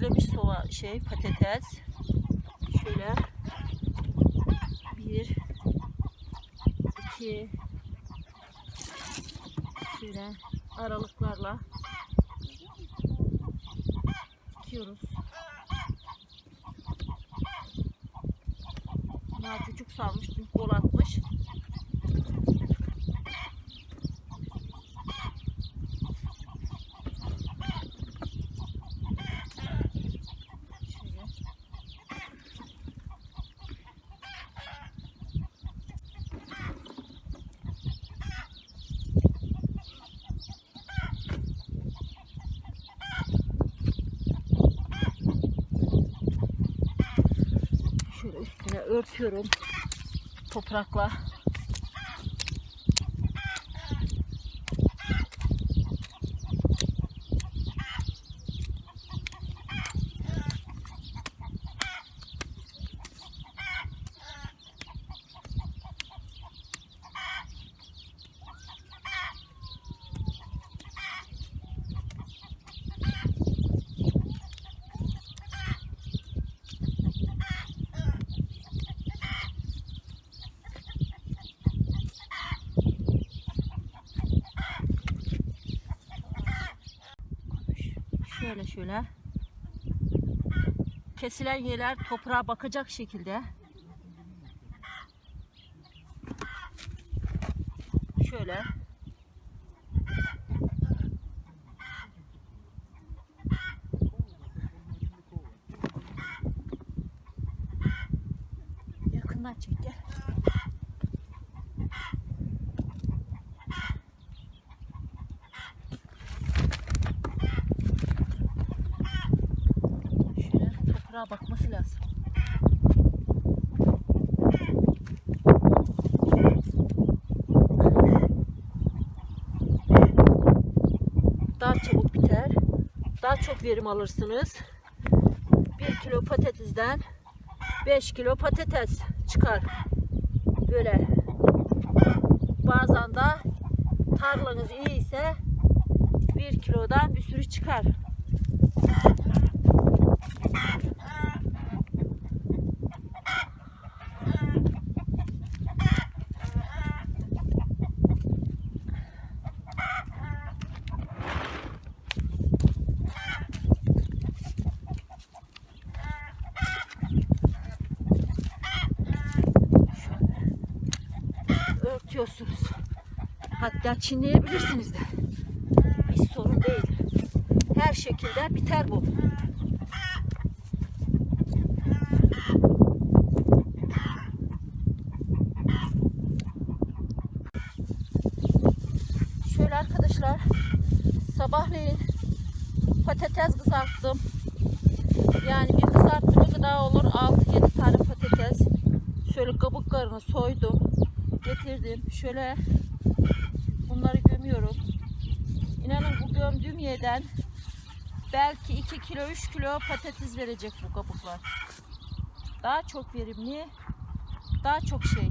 sarmış sova şey patates. Şöyle bir iki şöyle aralıklarla dikiyoruz. Bunlar çocuk salmış, dün kol atmış. Şöyle. Şöyle üstüne örtüyorum toprakla. Şöyle şöyle. Kesilen yerler toprağa bakacak şekilde. Şöyle. Yakından çek gel. Toprağa bakması lazım. Daha çabuk biter. Daha çok verim alırsınız. 1 kilo patatesden 5 kilo patates çıkar. Böyle. Bazen de tarlanız iyi ise 1 kilodan bir sürü çıkar. Örtüyorsunuz. Hatta çinleyebilirsiniz de. Hiç sorun değil. Her şekilde biter bu. Şöyle arkadaşlar sabahleyin patates kızarttım. Yani bir kızartma gıda olur 6-7 tane patates. Şöyle kabuklarını soydum getirdim. Şöyle bunları gömüyorum. İnanın bu gömdüğüm yerden belki 2 kilo 3 kilo patates verecek bu kabuklar. Daha çok verimli, daha çok şey.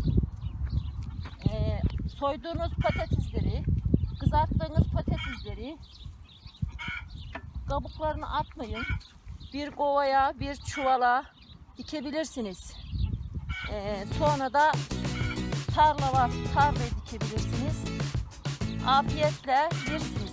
Ee, soyduğunuz patatesleri, kızarttığınız patatesleri kabuklarını atmayın. Bir kovaya, bir çuvala dikebilirsiniz. Ee, sonra da tarla var, tarla dikebilirsiniz. Afiyetle yersiniz.